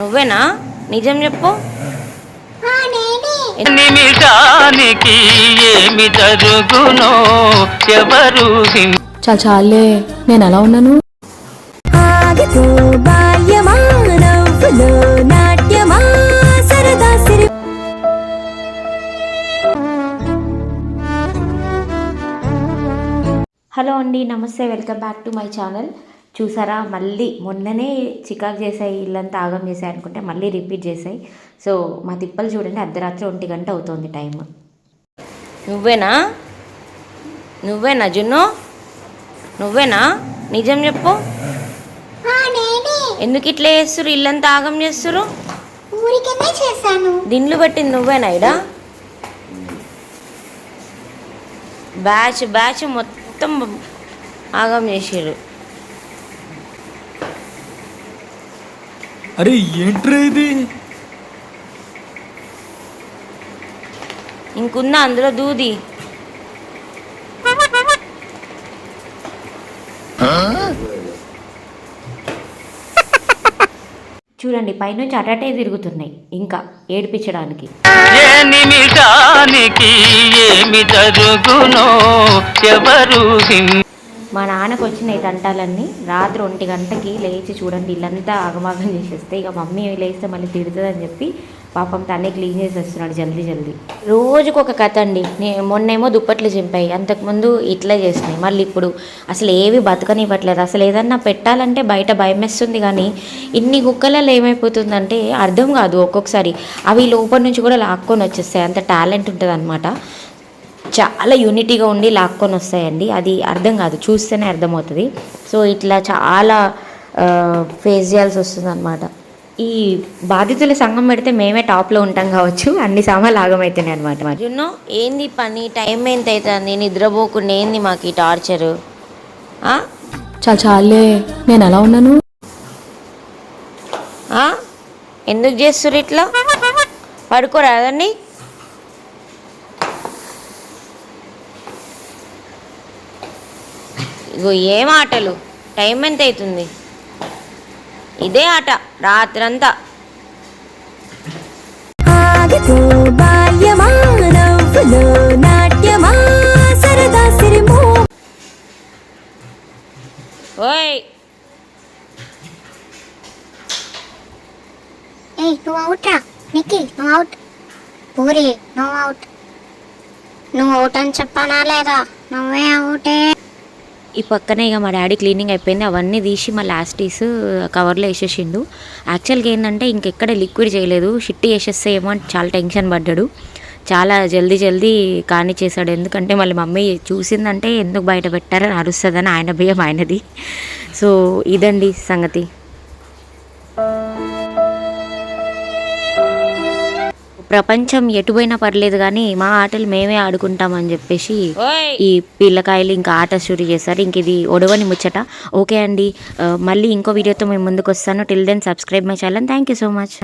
నువ్వేనా? నిజం చెప్పు. నిమిషానికి ఏమి జరుగునో ఎవరు చాలా చాలే. నేను ఎలా ఉన్నాను. హలో అండి నమస్తే. Welcome back to my channel. చూసారా? మళ్ళీ మొన్ననే చికాకు చేసాయి ఇల్లంతా ఆగం చేసాయి అనుకుంటే మళ్ళీ రిపీట్ చేసాయి సో మా తిప్పలు చూడండి అర్ధరాత్రి ఒంటి గంట అవుతోంది టైం నువ్వేనా? నువ్వేనా జున్ను? నువ్వేనా? నిజం చెప్పు. ఎందుకు ఇట్లా చేస్తురు ఇల్లంతా ఆగం చేస్తురు దిండ్లు పెట్టింది నువ్వేనా ఇడా బ్యాచ్ బ్యాచ్ మొత్తం ఆగం చేసిర్రు. అరే ఏంట్రా ఇది? ఇంకున్నా అందులో దూది. చూడండి పైనుంచి అటాటే తిరుగుతున్నాయి ఇంకా ఏడిపించడానికి. ఏ నిమిషానికి ఏమి జరుగునో ఎవరు హిం మా నాన్నకు వచ్చినాయి తంటాలన్నీ రాత్రి ఒంటి గంటకి లేచి చూడండి ఇల్లంతా ఆగమాగం చేసేస్తే ఇక మమ్మీ లేస్తే మళ్ళీ తిడుతుందని చెప్పి పాపం తనే క్లీన్ చేసేస్తున్నాడు జల్దీ జల్దీ. రోజుకు ఒక కథ అండి. మొన్నేమో దుప్పట్లు చింపాయి. అంతకుముందు ఇట్లా చేసినాయి. మళ్ళీ ఇప్పుడు అసలు ఏవి బతకనివ్వట్లేదు. అసలు ఏదన్నా పెట్టాలంటే బయట భయం వేస్తుంది కానీ ఇన్ని కుక్కలలో ఏమైపోతుందంటే అర్థం కాదు ఒక్కొక్కసారి. అవి లోపల నుంచి కూడా లాక్కొని వచ్చేస్తాయి. అంత టాలెంట్ ఉంటుంది చాలా యూనిటీగా ఉండి లాక్కొని వస్తాయండి. అది అర్థం కాదు. చూస్తేనే అర్థమవుతుంది. సో ఇట్లా చాలా ఫేస్ చేయాల్సి వస్తుంది అనమాట ఈ బాధితుల సంఘం పెడితే మేమే టాప్లో ఉంటాం కావచ్చు. అన్ని సామాన్లు ఆగమవుతున్నాయి అనమాట జున్ను ఏంది పని? టైం ఎంత అవుతుంది నిద్రపోకుండా ఏంది మాకు ఈ టార్చరు చాలా చాలే. నేను ఎలా ఉన్నాను? ఎందుకు చేస్తారు ఇట్లా? పడుకోరాదండి ఇగో ఏం ఆటలు టైం ఎంత అవుతుంది ఇదే ఆట రాత్రంతా. ఓయ్! ఏయ్ నువ్వు అవుట్ రా. నిక్కి నువ్వు అవుట్ పూరి నువ్వు అవుట్ నువ్వు అవుట్ అని చెప్పానా లేదా? నువ్వే అవుటే ఈ పక్కనే ఇక మా డాడీ క్లీనింగ్ అయిపోయింది. అవన్నీ తీసి మా లాస్టీస్ కవర్లో వేసేసిండు. యాక్చువల్గా ఏంటంటే ఇంకెక్కడ లిక్విడ్ చేయలేదు. షిట్టి వేసేస్తే ఏమో అని చాలా టెన్షన్ పడ్డాడు. చాలా జల్దీ జల్దీ కానీ చేశాడు. ఎందుకంటే మళ్ళీ మమ్మీ చూసిందంటే ఎందుకు బయట పెట్టారని అరుస్తుందని ఆయన భయం ఆయనది. సో ఇదండి సంగతి. ప్రపంచం ఎటుపోయినా పర్లేదు కానీ మా ఆటలు మేమే ఆడుకుంటామని చెప్పేసి ఈ పిల్లకాయలు ఇంకా ఆట షూరు చేస్తారు ఇంక ఇది ఒడవని ముచ్చట. ఓకే అండి. మళ్ళీ ఇంకో వీడియోతో మేము ముందుకు వస్తాను. Till then subscribe my channel thank you so much